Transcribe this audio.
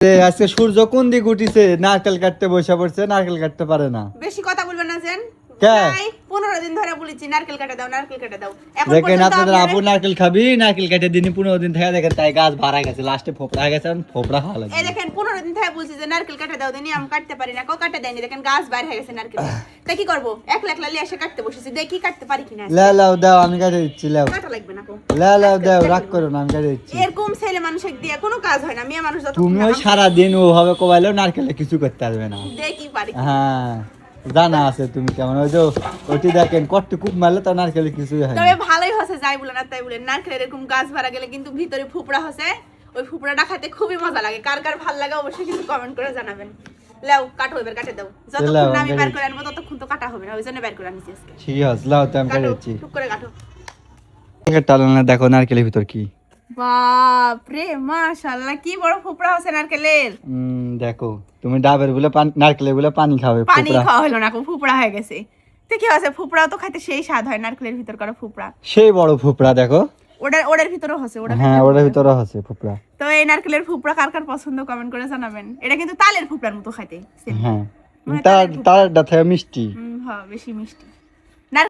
আজকে সূর্য কোন দিক উঠিছে? নারকেল কাটতে বসে পড়ছে নারকেল কাটতে পারে না। বেশি কথা বলবেন না কে? পনেরো দিন ধরে বলেছি নারকেল কাটা দাও নারকেল কাটা দাও। এখন দেখেন আপনাদের আপু নারকেল খাবি নারকেল কাটে দিন পনেরো দিন থেকে দেখেন তাই গাছ ভাড়া গেছে লাস্টে ফোপড়া গেছে ফোপড়া খাওয়া এই দেখেন পনেরো দিন থেকে বলছি যে নারকেল কাটা দাও দিনি আমি কাটতে পারি না কেউ কাটা দেয়নি দেখেন গাছ বাইরে হয়ে গেছে নারকেল। তাই কি করব? এক লাখ লালি এসে কাটতে বসেছি দেখি কাটতে পারি কিনা। লে লাও দাও আমি কাটে দিচ্ছি লাও। কাটা লাগবে না লাও দাও রাগ করো না আমি কাটে দিচ্ছি। এরকম ছেলে মানুষের দিয়ে কোনো কাজ হয় না মেয়ে মানুষ যত তুমি ওই সারাদিন ওভাবে কোবাইলেও নারকেলে কিছু করতে পারবে না। দেখি পারি হ্যাঁ। জানা আছে তুমি কেমন? ওই যে ওটি দেখেন কষ্ট কূপ মারলে তো নারকেলে কিছু হয় তবে ভালোই হসে যাই বলে না তাই বলে। নারকেলের এরকম গাছ ভাড়া গেলে কিন্তু ভিতরে ফুপড়া হসে ওই ফুপড়াটা খাতে খুবই মজা লাগে। কার কার ভালো লাগে অবশ্যই কিন্তু কমেন্ট করে জানাবেন। লাও কাটো এবার কাটে দাও। যতক্ষণ লাও, আমি বের করে আনব ততক্ষণ তো কাটা হবে না। ওই জন্য বের করে আনছি আজকে। ঠিক আছে লাও তো আমি কাটে কাটো টুক করে কাটো। টালানা দেখো নারকেলের ভিতর কি। বাপ রে মাশাআল্লাহ কি বড় ফুপড়া নারকেলের। দেখো তুমি ডাবের বলে নারকেলের বলে পানি খাবে পানি খাওয়া হলো না ফুপড়া হয়ে গেছে। তো কি আছে ফুপড়াও তো খাইতে সেই স্বাদ হয় নারকেলের ভিতর করা ফুপড়া। সেই বড় ফোপড়া দেখো। ওটার ওটার ভিতরেও ওটার হ্যাঁ ভিতরেও ওটার হসে। ভিতরে আছে ফোপড়া। তো এই নারকেলের ফুপড়া কার কার পছন্দ কমেন্ট করে জানাবেন। এটা কিন্তু তালের ফুপড়ার মতো খাইতে হ্যাঁ মানে তার থেকে মিষ্টি। হুম, হ্যাঁ বেশি মিষ্টি।